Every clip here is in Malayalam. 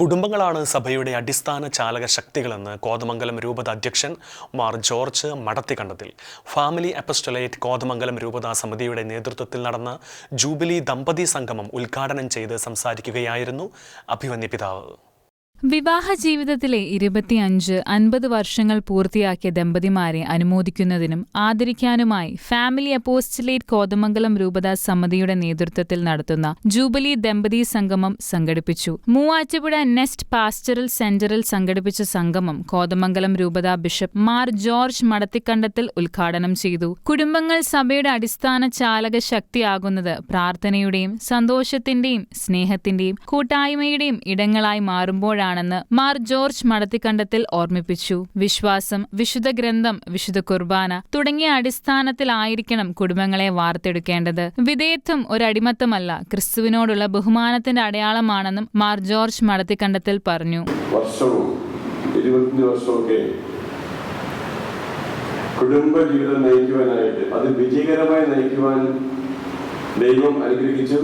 കുടുംബങ്ങളാണ് സഭയുടെ അടിസ്ഥാന ചാലക ശക്തികളെന്ന് കോതമംഗലം രൂപത അധ്യക്ഷൻ മാർ ജോർജ് മടത്തി മടത്തിക്കണ്ടത്തിൽ ഫാമിലി അപ്പസ്റ്റലേറ്റ് കോതമംഗലം രൂപത സമിതിയുടെ നേതൃത്വത്തിൽ നടന്ന ജൂബിലി ദമ്പതി സംഗമം ഉദ്ഘാടനം ചെയ്ത് സംസാരിക്കുകയായിരുന്നു അഭിമന്യ പിതാവ്. വിവാഹ ജീവിതത്തിലെ ഇരുപത്തിയഞ്ച് അൻപത് വർഷങ്ങൾ പൂർത്തിയാക്കിയ ദമ്പതിമാരെ അനുമോദിക്കുന്നതിനും ആദരിക്കാനുമായി ഫാമിലി അപ്പോസ്റ്റിലേറ്റ് കോതമംഗലം രൂപതാ സമിതിയുടെ നേതൃത്വത്തിൽ നടത്തുന്ന ജൂബിലി ദമ്പതി സംഗമം സംഘടിപ്പിച്ചു. മൂവാറ്റുപുഴ നെസ്റ്റ് പാസ്റ്ററൽ സെന്ററിൽ സംഘടിപ്പിച്ച സംഗമം കോതമംഗലം രൂപതാ ബിഷപ്പ് മാർ ജോർജ് മടത്തിക്കണ്ടത്തിൽ ഉദ്ഘാടനം ചെയ്തു. കുടുംബങ്ങൾ സഭയുടെ അടിസ്ഥാന ചാലക ശക്തിയാകുന്നത് പ്രാർത്ഥനയുടെയും സന്തോഷത്തിന്റെയും സ്നേഹത്തിന്റെയും കൂട്ടായ്മയുടെയും ഇടങ്ങളായി മാറുമ്പോഴാണെന്ന് മാർ ജോർജ് മടത്തിക്കണ്ടത്തിൽ ഓർമ്മിപ്പിച്ചു. വിശ്വാസം വിശുദ്ധ ഗ്രന്ഥം വിശുദ്ധ കുർബാന തുടങ്ങിയ അടിസ്ഥാനത്തിലായിരിക്കണം കുടുംബങ്ങളെ വാർത്തെടുക്കേണ്ടത്. വിധേയത്വം ഒരടിമത്തമല്ല ക്രിസ്തുവിനോടുള്ള ബഹുമാനത്തിന്റെ അടയാളമാണെന്നും മാർ ജോർജ് മടത്തിക്കണ്ടത്തിൽ പറഞ്ഞു. കുടുംബ ജീവിതം നയിക്കുവാനായിട്ട് അത് വിജയകരമായി നയിക്കുവാൻ ദൈവം അനുഗ്രഹിച്ചു.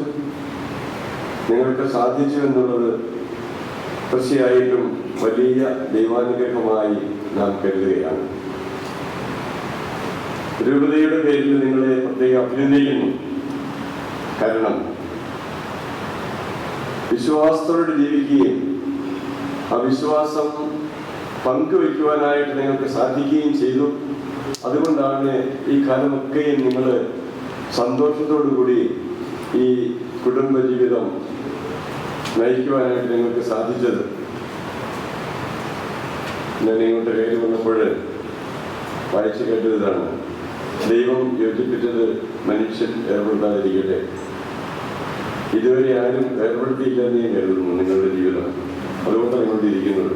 നിങ്ങൾക്ക് സാധിച്ചു എന്നുള്ളത് തീർച്ചയായിട്ടും വലിയ ദൈവാനുഗ്രഹമായി നാം കരുതുകയാണ്. രൂപതയുടെ പേരിൽ നിങ്ങളെ പ്രത്യേകം അഭിനന്ദിക്കുന്നു. കാരണം വിശ്വാസത്തോടെ ജീവിക്കുകയും ആ വിശ്വാസം പങ്കുവയ്ക്കുവാനായിട്ട് നിങ്ങൾക്ക് സാധിക്കുകയും ചെയ്തു. അതുകൊണ്ടാണ് ഈ കാലമൊക്കെയും നിങ്ങൾ സന്തോഷത്തോടു കൂടി ഈ കുടുംബ ജീവിതം നയിക്കുവാനായിട്ട് നിങ്ങൾക്ക് സാധിച്ചത്? ഞാൻ ഇങ്ങോട്ട് കയറി വന്നപ്പോൾ വായിച്ചു കേട്ടതാണ്. ദൈവം യോജിപ്പിച്ചത് മനുഷ്യൻ ഏർപ്പെടുത്താതിരിക്കട്ടെ ഇതുവരെ ആരും ഏർപ്പെടുത്തിയില്ല എന്ന് ഞാൻ കരുതുന്നു നിങ്ങളുടെ ജീവിതം. അതുകൊണ്ടാണ് ഇങ്ങോട്ട് ഇരിക്കുന്നത്.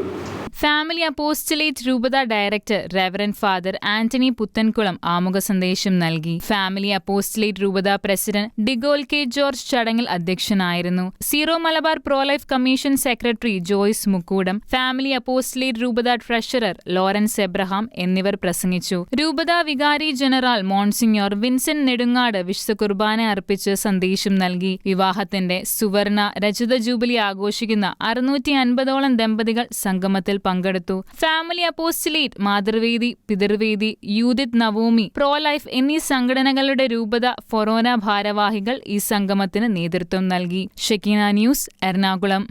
ഫാമിലി അപ്പോസ്റ്റലേറ്റ് രൂപത director reverend father Antony Puthenkulam ആമുഖ സന്ദേശം നൽകി. ഫാമിലി അപ്പോസ്റ്റലേറ്റ് രൂപത പ്രസിഡന്റ് ഡിഗോൽ കെ ജോർജ് ചടങ്ങിൽ അധ്യക്ഷനായിരുന്നു. Syro Malabar pro life commission secretary Joyce Mukkoodam family apostolate രൂപത ട്രഷറർ ലോറൻസ് എബ്രഹാം എന്നിവർ പ്രസംഗിച്ചു. രൂപത വികാരി ജനറൽ മോൺസിഞ്ഞോർ വിൻസെന്റ് നെടുങ്ങാട് വിശുദ്ധ കുർബാന അർപ്പിച്ച് സന്ദേശം നൽകി. വിവാഹത്തിന്റെ സുവർണ രജത ജൂബിലി ആഘോഷിക്കുന്ന അറുന്നൂറ്റി അൻപതോളം ദമ്പതികൾ സംഗമത്തിൽ പങ്കെടുത്തു. ഫാമിലി അപ്പോസ്റ്റിലേറ്റ് മാതൃവേദി പിതൃവേദി യൂതിത് നവോമി പ്രോ ലൈഫ് എന്നീ സംഘടനകളുടെ രൂപത ഫൊറോന ഭാരവാഹികൾ ഈ സംഗമത്തിന് നേതൃത്വം നൽകി. Shekinah news Ernakulam.